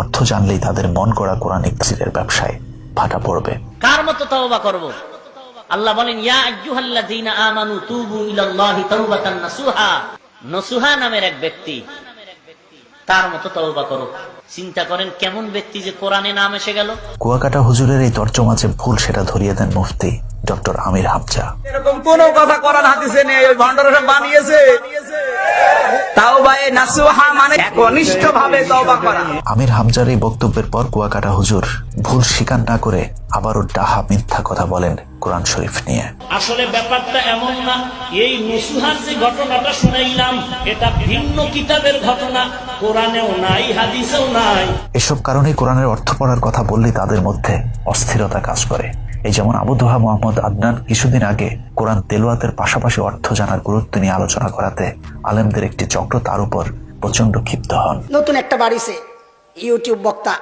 অর্থ জানলেই তাদের মন করা কোরআন তাফসীরের ব্যবসায় ফাটা পড়বে। কার মতো তওবা করব? আল্লাহ বলেন, ইয়া আইয়ুহাল্লাযীনা আমানু তুবু ইলাল্লাহি তাওবাতান নাসুহা। নসুহা নামের এক ব্যক্তি তার মতো তওবা করো। চিন্তা করেন কেমন ব্যক্তি যে কোরআনে নাম এসে গেল? কুয়াকাটা হুজুরের এই তর্জমা যে ভুল সেটা ধরিয়ে দেন মুফতি ডক্টর আমির হামজা এরকম কোন কথা কোরআন হাদিসে নেই ওই ভণ্ডরা সব বানিয়েছে। তাও বা এই নাসুহা মানে একনিষ্ঠ ভাবে তওবা করা। আমির হামজার এই বক্তব্যের পর কুয়াকাটা হুজুর ভুল স্বীকার না করে আবারও ডাহা মিথ্যা কথা বলেন। কোরআন শরীফ নিয়ে। আসলে ব্যাপারটা এমন না এই নসুহার যে ঘটনাটা শুনাইলাম এটা ভিন্ন কিতাবের ঘটনা কোরআনেও নাই হাদিসেও নাই। এসব কারণে কোরআনের অর্থ পড়ার কথা বললে তাদের মধ্যে অস্থিরতা কাজ করে। এই যেমন আবু দোহা মোহাম্মদ আদনান কিছুদিন আগে কোরআন তেলোয়াতের পাশাপাশি অর্থ জানার গুরুত্ব নিয়ে আলোচনা করাতে আলেমদের একটি চক্র তার উপর প্রচণ্ড ক্ষিপ্ত হন। নতুন একটা বাড়িছে ইউটিউব বক্তা।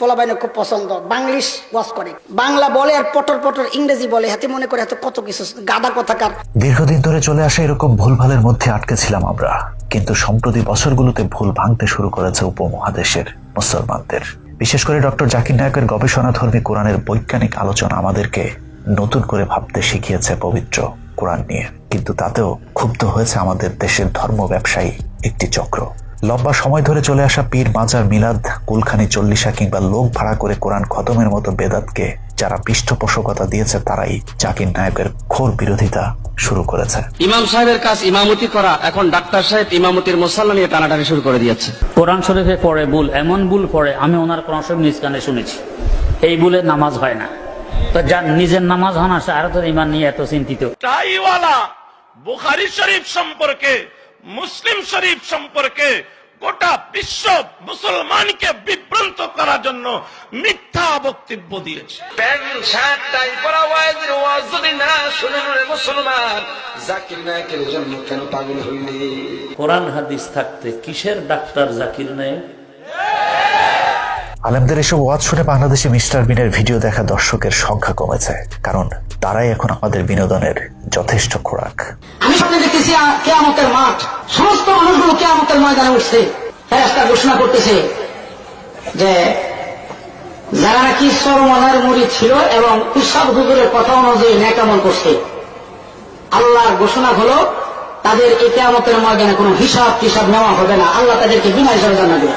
পোলাবাইনে খুব পছন্দ, বাংলিশ ওয়াজ করে। বাংলা বলে আর পটর পটর ইংরেজি বলে, হাতে মনে করে হাতে কত কিছু গাদা কথাকার দীর্ঘদিন ধরে চলে আসা এরকম ভুলভালের মধ্যে আটকে ছিলাম আমরা। কিন্তু সম্প্রতি বছরগুলোতে ভুল ভাঙতে শুরু করেছে উপমহাদেশের মুসলমানদের। বিশেষ করে ডক্টর জাকির নায়কের গবেষণাধর্মী কোরআনের বৈজ্ঞানিক আলোচনা আমাদেরকে নতুন করে ভাবতে শিখিয়েছে পবিত্র কোরআন নিয়ে। কিন্তু তাতেও ক্ষুব্ধ হয়েছে আমাদের দেশের ধর্ম ব্যবসায়ী একটি চক্র। লম্বা সময় ধরে চলে আসা পীর মাজার মিলাদ কুলখানি চল্লিশা কিংবা লোক ভাড়া করে কোরআন খতমের মতো বেদাতকে যারা পৃষ্ঠপোষকতা দিয়েছে তারাই জাকির নায়কের ঘোর বিরোধিতা শুরু করেছে। ইমাম সাহেবের কাজ ইমামতি করা এখন ডাক্তার সাহেব ইমামতির মোসাল্লা নিয়ে টানাটানি শুরু করে দিয়েছে। কোরআন শরীফে পড়ে ভুল এমন ভুল পড়ে আমি ওনার কোরআন শরীফ নিজ কানে শুনেছি। এই ভুলে নামাজ হয় না। তো যার নিজের নামাজ হয় না সে আরও তোর ইমান নিয়ে এত চিন্তিত। টাইওয়ালা বুখারি শরীফ সম্পর্কে মুসলিম শরীফ সম্পর্কে গোটা বিশ্ব মুসলমানকে বিভ্রান্ত করার জন্য মিথ্যা বক্তব্য দিয়েছে। প্যান্ট শার্ট টাই পরা ওয়াজের ওয়াজ যদি না শুনে মুসলমান জাকির নায়কের জন্য কেন পাগল হইলি? কোরআন হাদিস থাকতে কিসের ডাক্তার জাকির নায়ক? আলেমদের এসব ওয়াজ শুনে বাংলাদেশে মিস্টার বিনের ভিডিও দেখা দর্শকের সংখ্যা কমেছে, কারণ তারাই এখন আমাদের বিনোদনের যথেষ্ট খোরাক। আমি স্বপ্নে দেখতেছি কেয়ামতের মাঠ। সমস্ত মানুষগুলো কেয়ামতের ময়দানে উঠছে। ফেরেস্তা ঘোষণা করতেছে যে, যারা নাকি সরমনের মুড়ি ছিল এবং ইসাব হুজুরের কথা অনুযায়ী ন্যাকামল করছে, আল্লাহর ঘোষণা হলো, তাদের এই কেয়ামতের ময়দানে কোনো হিসাব টিসাব নেওয়া হবে না। আল্লাহ তাদেরকে বিনা হিসাবে জানাবে।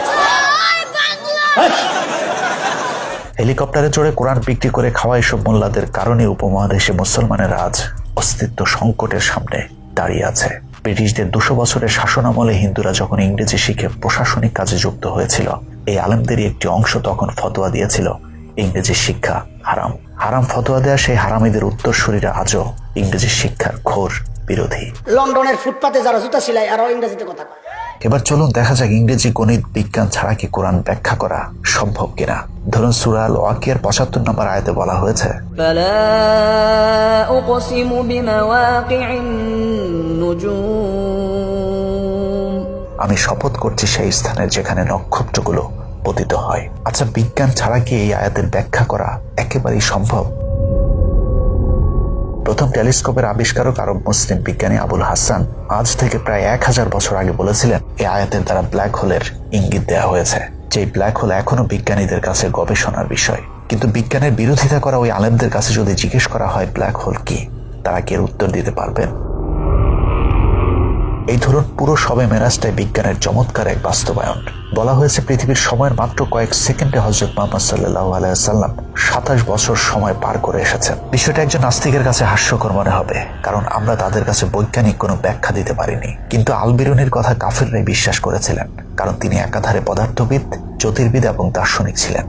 হেলিকপ্টারে চড়ে কোরআন বিক্রি করে খাওয়া এসব মোল্লাদের কারণে উপমহাদেশে মুসলমানের আজ অস্তিত্ব সংকটের সামনে দাঁড়িয়ে আছে। ব্রিটিশদের দুশো বছরের শাসনামলে হিন্দুরা যখন ইংরেজি শিখে প্রশাসনিক কাজে যুক্ত হয়েছিল, এই আলেমদেরই একটি অংশ তখন ফতোয়া দিয়েছিল, ইংরেজি শিক্ষা হারাম। হারাম ফতোয়া দেয়া সেই হারামিদের উত্তরসূরিরা আজও ইংরেজি শিক্ষার ঘোর বিরোধী। লন্ডনের ফুটপাতে যারা জুতা সিলাই আরও ইংরেজিতে কথা কয়। এবার চলুন দেখা যাক ইংরেজি গণিত বিজ্ঞান ছাড়া কি কোরআন ব্যাখ্যা করা সম্ভব কিনা। ধরুন সুরাল ওয়াকিয়ার পঁচাত্তর নম্বর আয়তে বলা হয়েছে আমি শপথ করছি সেই স্থানে যেখানে নক্ষত্রগুলো পতিত হয়। আচ্ছা বিজ্ঞান ছাড়া কি এই আয়াতের ব্যাখ্যা করা একেবারেই সম্ভব? প্রথম টেলিস্কোপের আবিষ্কারক আরব মুসলিম বিজ্ঞানী আবুল হাসান আজ থেকে প্রায় এক হাজার বছর আগে বলেছিলেন এই আয়াতের দ্বারা ব্ল্যাক হোলের ইঙ্গিত দেওয়া হয়েছে। যে ব্ল্যাক হোল এখনও বিজ্ঞানীদের কাছে গবেষণার বিষয়। কিন্তু বিজ্ঞানের বিরোধিতা করা ওই আলেমদের কাছে যদি জিজ্ঞেস করা হয়, ব্ল্যাক হোল কি? তারা কি উত্তর দিতে পারবেন? এই ধরুন, পুরো সবে মেরাজটাই বিজ্ঞানের চমৎকার এক বাস্তবায়ন। বলা হয়েছে পৃথিবীর সময়ের মাত্র কয়েক সেকেন্ডে হজরত মোহাম্মদ সাল্লাহ আলাইসাল্লাম সাতাশ বছর সময় পার করে এসেছেন। বিষয়টা একজন নাস্তিকের কাছে হাস্যকর মনে হবে, কারণ আমরা তাদের কাছে বৈজ্ঞানিক কোনো ব্যাখ্যা দিতে পারিনি। কিন্তু আলবিরুনির কথা কাফিররাই বিশ্বাস করেছিলেন, কারণ তিনি একাধারে পদার্থবিদ, জ্যোতির্বিদ এবং দার্শনিক ছিলেন।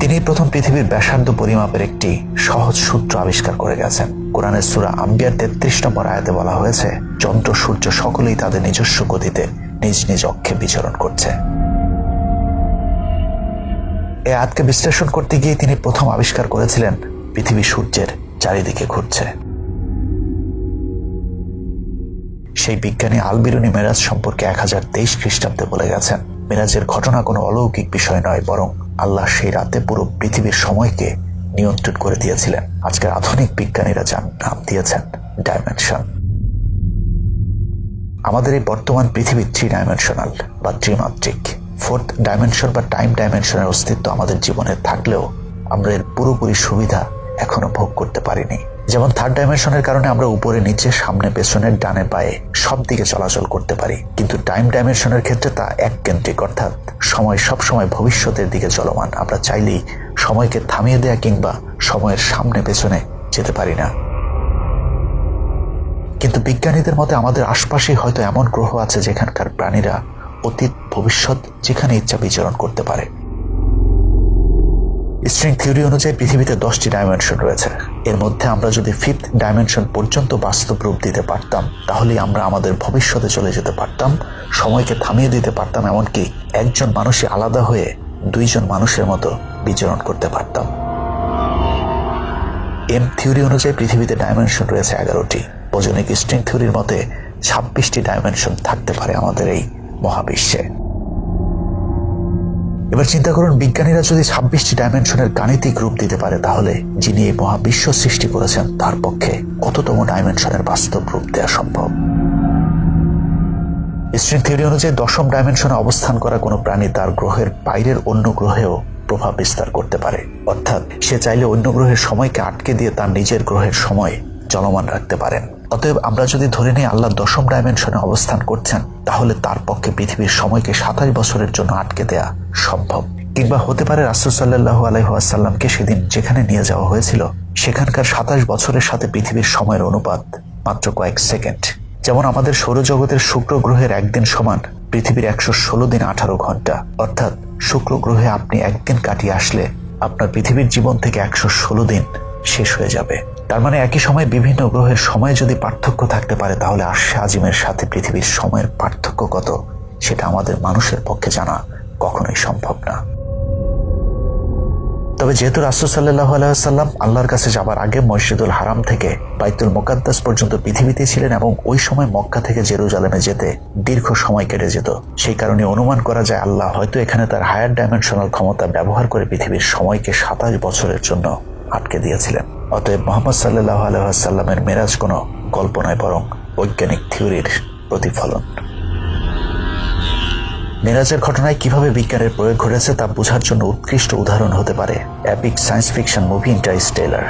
তিনি প্রথম পৃথিবীর ব্যাসার্ধ পরিমাপের একটি সহজ সূত্র আবিষ্কার করে গেছেন। কোরআনের সুরা আম্বিয়ার তেত্রিশ নম্বর আয়াতে বলা হয়েছে চন্দ্র সূর্য সকলেই তাদের নিজস্ব গতিতে নিজ নিজ অক্ষে বিচরণ করছে। এই আয়াতকে বিশ্লেষণ করতে গিয়ে তিনি প্রথম আবিষ্কার করেছিলেন, পৃথিবী সূর্যের চারিদিকে ঘুরছে। সেই বিজ্ঞানী আলবিরুনি মেরাজ সম্পর্কে এক হাজার তেইশ খ্রিস্টাব্দে বলে গেছেন, মেরাজের ঘটনা কোনো অলৌকিক বিষয় নয়, বরং আল্লাহ সেই রাতে পুরো পৃথিবীর সময়কে নিয়ন্ত্রণ করে দিয়েছিলেন। আজকের আধুনিক বিজ্ঞানীরা যার নাম দিয়েছেন, ডাইমেনশন। আমাদের এই বর্তমান পৃথিবী থ্রি ডাইমেনশনাল বা ত্রিমাত্রিক। ফোর্থ ডাইমেনশন বা টাইম ডাইমেনশনের অস্তিত্ব আমাদের জীবনে থাকলেও আমরা এর পুরোপুরি সুবিধা এখনও ভোগ করতে পারিনি। যেমন থার্ড ডাইমেনশনের কারণে আমরা উপরে, নিচে, সামনে, পেছনের, ডানে পায়ে সব দিকে চলাচল করতে পারি। কিন্তু টাইম ডাইমেনশনের ক্ষেত্রে তা এক কেন্দ্রিক অর্থাৎ সময় সব সময় ভবিষ্যতের দিকে চলমান। আমরা চাইলেই সময়কে থামিয়ে দেয়া কিংবা সময়ের সামনে পেছনে যেতে পারি না। কিন্তু বিজ্ঞানীদের মতে আমাদের আশপাশেই হয়তো এমন গ্রহ আছে যেখানকার প্রাণীরা অতীত, ভবিষ্যৎ যেখানে ইচ্ছা বিচরণ করতে পারে। স্ট্রিং থিওরি অনুযায়ী পৃথিবীতে দশটি ডাইমেনশন রয়েছে। এর মধ্যে আমরা যদি ফিফথ ডাইমেনশন পর্যন্ত বাস্তব রূপ দিতে পারতাম তাহলে আমরা আমাদের ভবিষ্যতে চলে যেতে পারতাম, সময়কে থামিয়ে দিতে পারতাম, এমনকি একজন মানুষই আলাদা হয়ে দুইজন মানুষের মতো বিচরণ করতে পারতাম। এম থিওরি অনুযায়ী পৃথিবীতে ডাইমেনশন রয়েছে এগারোটি। ওজনিক স্ট্রিং থিওরির মতে ছাব্বিশটি ডাইমেনশন থাকতে পারে আমাদের এই মহাবিশ্বে। এবার চিন্তা করুন, বিজ্ঞানীরা যদি ছাব্বিশটি ডাইমেনশনের গাণিতিক রূপ দিতে পারে, তাহলে যিনি এই মহাবিশ্ব সৃষ্টি করেছেন, তার পক্ষে কততম ডাইমেনশনের বাস্তব রূপ দেওয়া সম্ভব? স্ট্রিং থিওরি অনুযায়ী দশম ডাইমেনশনে অবস্থান করা কোনো প্রাণী তার গ্রহের বাইরের অন্য গ্রহেও প্রভাব বিস্তার করতে পারে। অর্থাৎ সে চাইলে অন্য গ্রহের সময়কে আটকে দিয়ে তার নিজের গ্রহের সময় চলমান রাখতে পারেন। অতএব আমরা যদি ধরে নিই আল্লাহ দশম ডাইমেনশনে অবস্থান করছেন, তাহলে তার পক্ষে পৃথিবীর সময়কে সাতাশ বছরের জন্য আটকে দেয়া সম্ভব। কিংবা হতে পারে রাসুল সাল্লাহ আলাইসাল্লামকে সেদিন যেখানে নিয়ে যাওয়া হয়েছিল, সেখানকার সাতাশ বছরের সাথে পৃথিবীর সময়ের অনুপাত মাত্র কয়েক সেকেন্ড। যেমন আমাদের সৌরজগতের শুক্র গ্রহের একদিন সমান পৃথিবীর একশো ষোলো দিন আঠারো ঘণ্টা। অর্থাৎ শুক্র গ্রহে আপনি একদিন কাটিয়ে আসলে আপনার পৃথিবীর জীবন থেকে একশো ষোলো দিন শেষ হয়ে যাবে। তার মানে একই সময় বিভিন্ন গ্রহের সময় যদি পার্থক্য থাকতে পারে, তাহলে আশে আজিমের সাথে পৃথিবীর সময়ের পার্থক্য কত? সেটা আমাদের মানুষের পক্ষে জানা কখনোই সম্ভব না। তবে যেহেতু রাসুল সাল্লাহ আলাইসাল্লাম আল্লাহর কাছে যাবার আগে মসজিদুল হারাম থেকে বাইতুল মোকাদ্দাস পর্যন্ত পৃথিবীতে ছিলেন এবং ওই সময় মক্কা থেকে জেরুজালেমে যেতে দীর্ঘ সময় কেটে যেত, সেই কারণে অনুমান করা যায় আল্লাহ হয়তো এখানে তার হায়ার ডাইমেনশনাল ক্ষমতা ব্যবহার করে পৃথিবীর সময়কে সাতাশ বছরের জন্য আটকে দিয়েছিলেন। অতএব মোহাম্মদ সাল্লাহ আলহামের মেরাজ কোনো গল্প নয় বরং বৈজ্ঞানিক থিওরির প্রতিফলন। মেরাজের ঘটনায় কীভাবে বিজ্ঞানের প্রয়োগ ঘটেছে তা বোঝার জন্য উৎকৃষ্ট উদাহরণ হতে পারে epic science fiction movie Interstellar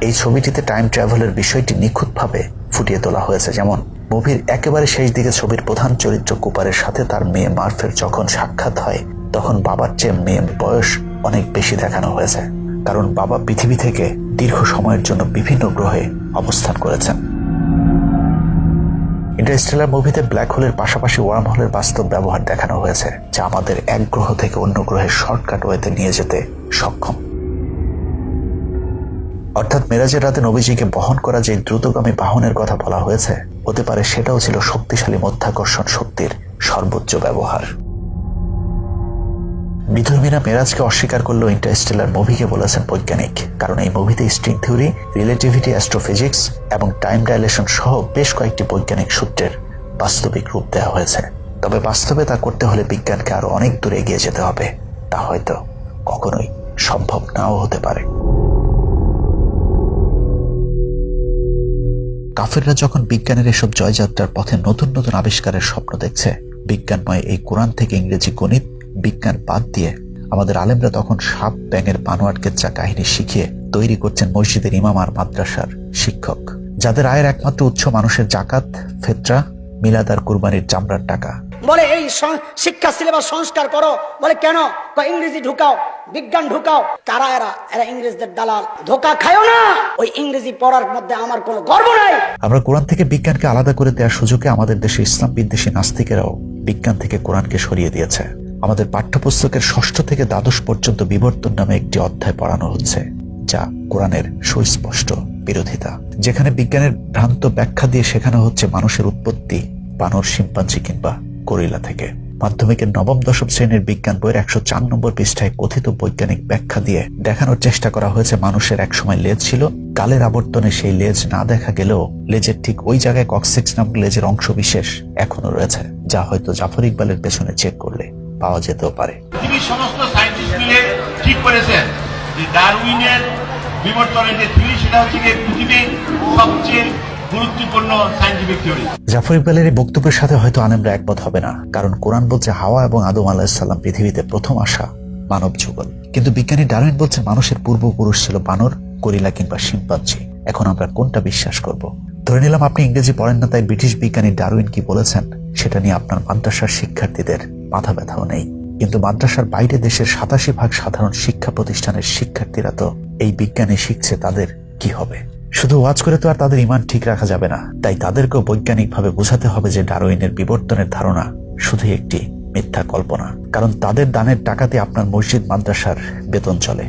এই ছবিটিতে টাইম ট্রাভেলের বিষয়টি নিখুঁতভাবে ফুটিয়ে তোলা হয়েছে। যেমন মুভির একেবারে শেষ দিকে ছবির প্রধান চরিত্র কুপারের সাথে তার মেয়ে মার্ফের যখন সাক্ষাৎ হয়, তখন বাবার চেয়ে মেয়ে বয়স অনেক বেশি দেখানো হয়েছে। কারণ বাবা পৃথিবী থেকে দীর্ঘ সময়ের জন্য বিভিন্ন গ্রহে অবস্থান করেছেন। ইন্টারস্টেলার মুভিতে ব্ল্যাক হোলের পাশাপাশি ওয়ার্ম হোলের বাস্তব ব্যবহার দেখানো হয়েছে, যা আমাদের এক গ্রহ থেকে অন্য গ্রহে শর্টকাট ওয়েতে নিয়ে যেতে সক্ষম। অর্থাৎ মেরাজের রাতে নবীজিকে বহন করা যে দ্রুতগামী বাহনের কথা বলা হয়েছে, হতে পারে সেটাও ছিল শক্তিশালী মধ্যাকর্ষণ শক্তির সর্বোচ্চ ব্যবহার। বিধর্মীরা মেরাজকে অস্বীকার করলেও ইন্টারস্টেলার মুভিকে বলেছেন বৈজ্ঞানিক। কারণ এই মুভিতে স্ট্রিং থিওরি, রিলেটিভিটি, অ্যাস্ট্রোফিজিক্স এবং টাইম ডাইলেশন সহ বেশ কয়েকটি বৈজ্ঞানিক সূত্রের বাস্তবিক রূপ দেওয়া হয়েছে। তবে বাস্তবে তা করতে হলে বিজ্ঞানকে আরও অনেক দূরে এগিয়ে যেতে হবে। তা হয়তো কখনোই সম্ভব নাও হতে পারে। কাফেররা যখন বিজ্ঞানের এসব জয়যাত্রার পথে নতুন নতুন আবিষ্কারের স্বপ্ন দেখছে, বিজ্ঞানময় এই কোরআন থেকে ইংরেজি গণিত বিজ্ঞান বাদ দিয়ে আমাদের আলেমরা তখন সাপ ব্যাঙের বানোয়াট কেচ্চা কাহিনী শিখিয়ে তৈরি করছেন মসজিদের ইমাম আর মাদ্রাসার শিক্ষক যাদের আয়ের একমাত্র উৎস মানুষের জাকাত ফেতরা মিলাদার কুরবানির চামড়ার টাকা। বলে এই শিক্ষা সিলেবাস সংস্কার করো। বলে কেন? ইংরেজি ঢুকাও বিজ্ঞান ঢুকাও। কারা এরা এরা ইংরেজদের দালাল। ধোকা খায়ও না। ওই ইংরেজি পড়ার মধ্যে আমার কোনো গর্ব নাই। আমরা কোরআন থেকে বিজ্ঞানকে আলাদা করে দেওয়ার সুযোগে আমাদের দেশে ইসলাম বিদ্বেষী নাস্তিকেরাও বিজ্ঞান থেকে কোরআনকে সরিয়ে দিয়েছে। আমাদের পাঠ্যপুস্তকের ষষ্ঠ থেকে দ্বাদশ পর্যন্ত বিবর্তন নামে একটি অধ্যায় পড়ানো হচ্ছে, যা কোরআনের সুস্পষ্ট বিরোধিতা। যেখানে বিজ্ঞানের ভ্রান্ত ব্যাখ্যা দিয়ে শেখানো হচ্ছে মানুষের উৎপত্তি, বানর, শিম্পাঞ্জি কিংবা গরিলা থেকে। মাধ্যমিকের নবম দশম শ্রেণির বিজ্ঞান বইয়ের একশো চার নম্বর পৃষ্ঠায় কথিত বৈজ্ঞানিক ব্যাখ্যা দিয়ে দেখানোর চেষ্টা করা হয়েছে, মানুষের একসময় লেজ ছিল, কালের আবর্তনে সেই লেজ না দেখা গেলেও লেজের ঠিক ওই জায়গায় কক্সিক্স নামক লেজের অংশ বিশেষ এখনও রয়েছে, যা হয়তো জাফর ইকবালের পেছনে চেক করলে পাওয়া যেতেও পারে। পৃথিবীর সমস্ত সায়েন্টিস্ট মিলে ঠিক করেছেন যে ডারউইনের বিবর্তনের যে থিওরি সেটা হচ্ছে যে পৃথিবীর সবচেয়ে গুরুত্বপূর্ণ সাইন্টিফিক থিওরি জাফর ইকবালের এই বক্তব্যের সাথে হয়তো আলেমরা একমত হবে না কারণ কোরআন বলছে হাওয়া এবং আদম আলাহিসাল্লাম পৃথিবীতে প্রথম আসা মানব যুগল। কিন্তু বিজ্ঞানী ডারউইন বলছে মানুষের পূর্বপুরুষ ছিল বানর গরিলা কিংবা শিম্পাঞ্জি। এখন আমরা কোনটা বিশ্বাস করব? ধরে নিলাম আপনি ইংরেজি পড়েন না তাই ব্রিটিশ বিজ্ঞানী ডারউইন কি বলেছেন সেটা নিয়ে আপনার মাদ্রাসার শিক্ষার্থীদের মাথা ব্যথাও নেই। কিন্তু মাদ্রাসার বাইরে দেশের সাতাশি ভাগ সাধারণ শিক্ষা প্রতিষ্ঠানের শিক্ষার্থীরা তো এই বিজ্ঞানে শিখছে তাদের কি হবে। শুধু ওয়াজ করে তো আর তাদের ইমান ঠিক রাখা যাবে না। তাই তাদেরকেও বৈজ্ঞানিকভাবে বোঝাতে হবে যে ডারউইনের বিবর্তনের ধারণা শুধু একটি মিথ্যা কল্পনা। কারণ তাদের দানের টাকাতে আপনার মসজিদ, মাদ্রাসার বেতন চলে।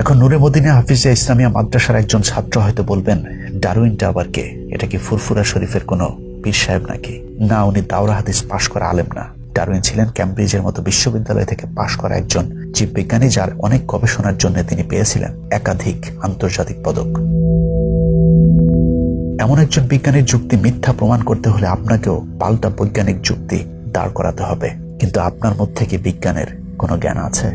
এখন নূরে মদিনা হাফিজা ইসলামিয়া মাদ্রাসার একজন ছাত্র হয়তো বলবেন, ডারউইনটা আবার কে? এটা কি ফুরফুরা শরীফের কোনো পীর সাহেব নাকি? না, উনি দাওরা হাদিস পাশ করা আলেম না। ডারউইন ছিলেন ক্যামব্রিজের মতো বিশ্ববিদ্যালয় থেকে পাশ করা একজন জীববিজ্ঞানী যার অনেক গবেষণার জন্য তিনি পেয়েছিলেন একাধিক আন্তর্জাতিক পদক। এমন একজন বিজ্ঞানীর যুক্তি মিথ্যা প্রমাণ করতে হলে আপনাকেও পাল্টা বৈজ্ঞানিক যুক্তি দাঁড় করাতে হবে। কিন্তু আপনার মধ্যে কি বিজ্ঞানের কোনো জ্ঞান আছে?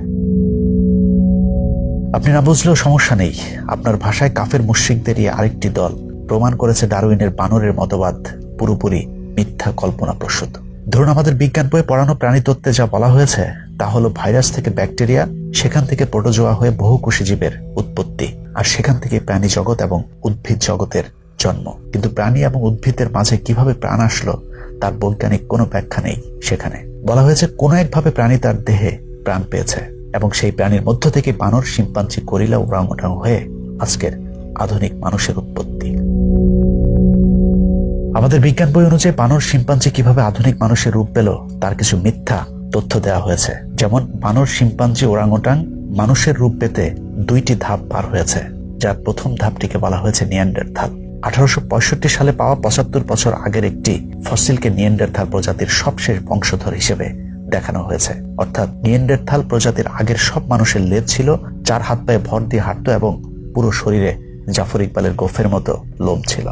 আপনি না বুঝলেও সমস্যা নেই। আপনার ভাষায় কাফের মুশ্রিকদেরই আরেকটি দল প্রমাণ করেছে ডারউইনের বানরের মতবাদ পুরোপুরি মিথ্যা কল্পনা প্রসূত। ধরুন আমাদের বিজ্ঞান বইয়ে পড়ানো প্রাণীতত্ত্বে যা বলা হয়েছে, তা হলো ভাইরাস থেকে ব্যাকটেরিয়া, সেখান থেকে প্রোটোজোয়া হয়ে বহুকোষী জীবের উৎপত্তি, আর সেখান থেকে প্রাণী জগৎ এবং উদ্ভিদ জগতের জন্ম। কিন্তু প্রাণী এবং উদ্ভিদের মাঝে কীভাবে প্রাণ আসলো, তার বৈজ্ঞানিক কোনো ব্যাখ্যা নেই সেখানে। বলা হয়েছে, কোনো একভাবে প্রাণী তার দেহে প্রাণ পেয়েছে, এবং সেই প্রাণীর মধ্য থেকে বানর, শিম্পাঞ্জি করিলা ওরাংওটাং হয়ে আজকের আধুনিক মানুষের উৎপত্তি। আমাদের বিজ্ঞান বই অনুযায়ী বানর, শিম্পাঞ্জি কীভাবে আধুনিক মানুষের রূপ পেল, তার কিছু মিথ্যা তথ্য দেওয়া হয়েছে। যেমন, বানর, শিম্পাঞ্জি ওরাংওটাং মানুষের রূপ পেতে দুইটি ধাপ পার হয়েছে, যার প্রথম ধাপটিকে বলা হয়েছে নিয়ান্ডার থাল আঠারোশো সালে পাওয়া পঁচাত্তর বছর আগের একটি ফসিলকে নিয়েন্ডারথাল প্রজাতির সবশেষ বংশধর হিসেবে দেখানো হয়েছে। অর্থাৎ নিয়েন্ডারথাল প্রজাতির আগের সব মানুষের লেজ ছিল, চার হাত পায়ে ভর দিয়ে হাঁটতো এবং পুরো শরীরে জাফর ইকবালের গোফের মতো লোম ছিল।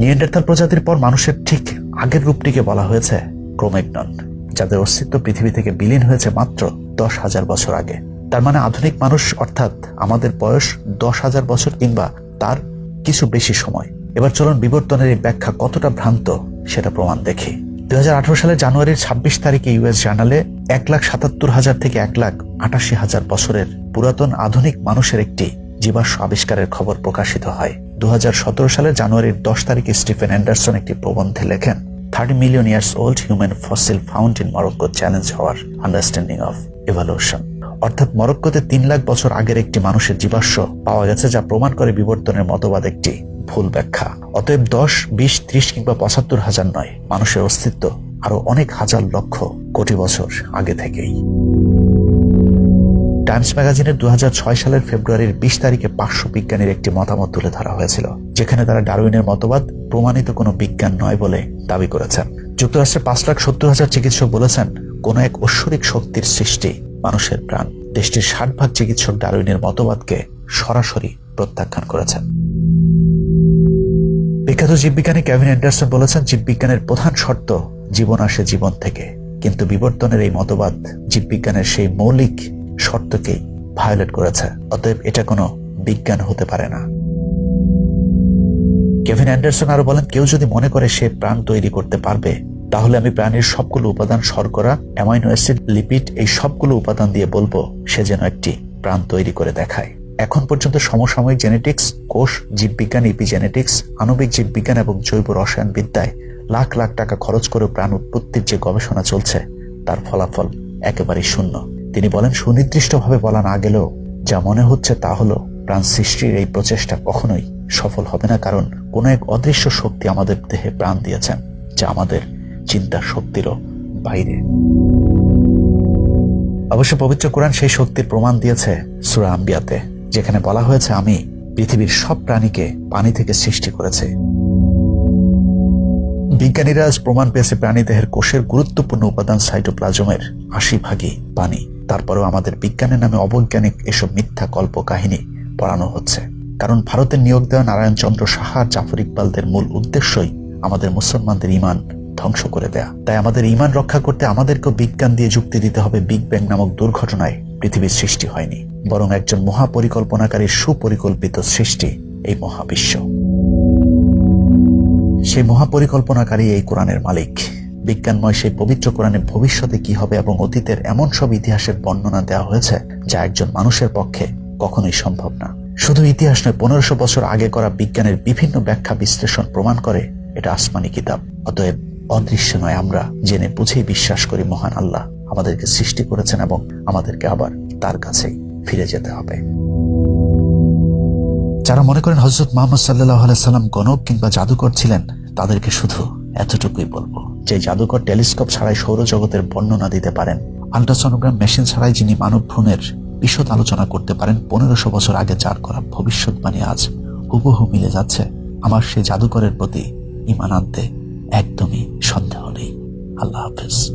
নিয়েন্ডারথাল প্রজাতির পর মানুষের ঠিক আগের রূপটিকে বলা হয়েছে ক্রোমেগনন যাদের অস্তিত্ব পৃথিবী থেকে বিলীন হয়েছে মাত্র দশ হাজার বছর আগে। তার মানে আধুনিক মানুষ, অর্থাৎ আমাদের বয়স দশ হাজার বছর কিংবা তার কিছু বেশি সময়। এবার চলুন বিবর্তনের এই ব্যাখ্যা কতটা ভ্রান্ত সেটা প্রমাণ দেখি। দুই সালের জানুয়ারির ছাব্বিশ তারিখে ইউএস জার্নালে এক লাখ সাতাত্তর হাজার থেকে এক লাখ আটাশি হাজার বছরের পুরাতন আধুনিক মানুষের একটি জীবাশ্ম আবিষ্কারের খবর প্রকাশিত হয়। দু সালের জানুয়ারির দশ তারিখে স্টিফেন অ্যান্ডারসন একটি প্রবন্ধে লেখেন, thirty million years old human fossil found in Morocco challenge হওয়ার আন্ডারস্ট্যান্ডিং অফ এভালুশন অর্থাৎ মরক্কোতে তিন লাখ বছর আগের একটি মানুষের জীবাশ্ম পাওয়া গেছে যা প্রমাণ করে বিবর্তনের মতবাদ একটি ভুল ব্যাখ্যা। অতএব দশ, বিশ, ত্রিশ কিংবা পঁচাত্তর হাজার নয়, মানুষের অস্তিত্ব আরও অনেক হাজার লক্ষ কোটি বছর আগে থেকেই। টাইমস ম্যাগাজিনের দু সালের ফেব্রুয়ারির বিশ তারিখে পাঁচশো বিজ্ঞানীর একটি মতামত তুলে ধরা হয়েছিল, যেখানে তারা ডারউইনের মতবাদ প্রমাণিত কোনো বিজ্ঞান নয় বলে দাবি করেছেন। যুক্তরাষ্ট্রের পাঁচ লাখ সত্তর হাজার চিকিৎসক বলেছেন, কোন এক ঐশ্বরিক শক্তির সৃষ্টি মানুষের প্রাণ। দেশটির ষাট ভাগ চিকিৎসক ডারউইনের মতবাদকে সরাসরি প্রত্যাখ্যান করেছেন। বিখ্যাত জীববিজ্ঞানী কেভিন অ্যান্ডারসন বলেছেন, জীববিজ্ঞানের প্রধান শর্ত জীবন আসে জীবন থেকে, কিন্তু বিবর্তনের এই মতবাদ জীববিজ্ঞানের সেই মৌলিক শর্তকেই ভায়োলেট করেছে। অতএব এটা কোনো বিজ্ঞান হতে পারে না। কেভিন অ্যান্ডারসন আরও বলেন, কেউ যদি মনে করে সে প্রাণ তৈরি করতে পারবে, তাহলে আমি প্রাণীর সবগুলো উপাদান, শর্করা, অ্যামাইনো অ্যাসিড, লিপিড, এই সবগুলো উপাদান দিয়ে বলব, সে যেন একটি প্রাণ তৈরি করে দেখায়। এখন পর্যন্ত সমসাময়িক জেনেটিক্স, কোষ, জীববিজ্ঞান ইপিজেনেটিক্স আণবিক জীববিজ্ঞান এবং জৈব রসায়ন বিদ্যায় লাখ লাখ টাকা খরচ করে প্রাণ উৎপত্তির যে গবেষণা চলছে, তার ফলাফল একেবারেই শূন্য। তিনি বলেন, সুনির্দিষ্টভাবে বলা না গেলেও যা মনে হচ্ছে তা হলো, প্রাণ সৃষ্টির এই প্রচেষ্টা কখনোই সফল হবে না, কারণ কোনো এক অদৃশ্য শক্তি আমাদের দেহে প্রাণ দিয়েছেন, যা আমাদের চিন্তা শক্তিরও বাইরে। অবশ্য পবিত্র কোরআন সেই শক্তির প্রমাণ দিয়েছে সুরা আম্বিয়াতে যেখানে বলা হয়েছে, আমি পৃথিবীর সব প্রাণীকে পানি থেকে সৃষ্টি করেছি। বিজ্ঞানীরা আজ প্রমাণ পেয়েছে প্রাণীদেহের কোষের গুরুত্বপূর্ণ উপাদান সাইটোপ্লাজমের আশি ভাগই পানি। তারপরেও আমাদের বিজ্ঞানের নামে অবৈজ্ঞানিক এসব মিথ্যা কল্প কাহিনী পড়ানো হচ্ছে। কারণ ভারতের নিয়োগ দেওয়া নারায়ণ চন্দ্র সাহা জাফর ইকবালদের মূল উদ্দেশ্যই আমাদের মুসলমানদের ইমান ধ্বংস করে দেয়া। তাই আমাদের ইমান রক্ষা করতে আমাদেরকেও বিজ্ঞান দিয়ে যুক্তি দিতে হবে বিগ ব্যাং নামক দুর্ঘটনায় পৃথিবীর সৃষ্টি হয়নি, বরং একজন মহাপরিকল্পনাকারীর সুপরিকল্পিত সৃষ্টি এই মহাবিশ্ব। সেই মহাপরিকল্পনাকারী এই কোরআনের মালিক। বিজ্ঞানময় সেই পবিত্র কোরআনে ভবিষ্যতে কি হবে এবং অতীতের এমন সব ইতিহাসের বর্ণনা দেওয়া হয়েছে যা একজন মানুষের পক্ষে কখনোই সম্ভব না। শুধু ইতিহাস নয়, পনেরোশো বছর আগে করা বিজ্ঞানের বিভিন্ন ব্যাখ্যা বিশ্লেষণ প্রমাণ করে এটা আসমানি কিতাব। অতএব অদৃশ্য নয় আমরা, জেনে বুঝেই বিশ্বাস করি মহান আল্লাহ আমাদেরকে সৃষ্টি করেছেন এবং আমাদেরকে আবার তার কাছেই ফিরে যেতে হবে। যারা মনে করেন হজরত মোহাম্মদ সাল্লাহ সাল্লাম গণক কিংবা জাদুকর ছিলেন, তাদেরকে শুধু এতটুকুই বলব যে জাদুকর টেলিস্কোপ ছাড়াই সৌরজগতের বর্ণনা দিতে পারেন। আল্ট্রাসনোগ্রাম মেশিন ছাড়াই যিনি মানব ভ্রমের বিশদ আলোচনা করতে পারেন, পনেরোশো বছর আগে যার করা ভবিষ্যৎবাণী আজ হুবহু মিলে যাচ্ছে। আমার সে জাদুকরের প্রতি ইমান আনতে একদমই সন্দেহ নেই। আল্লাহ হাফেজ।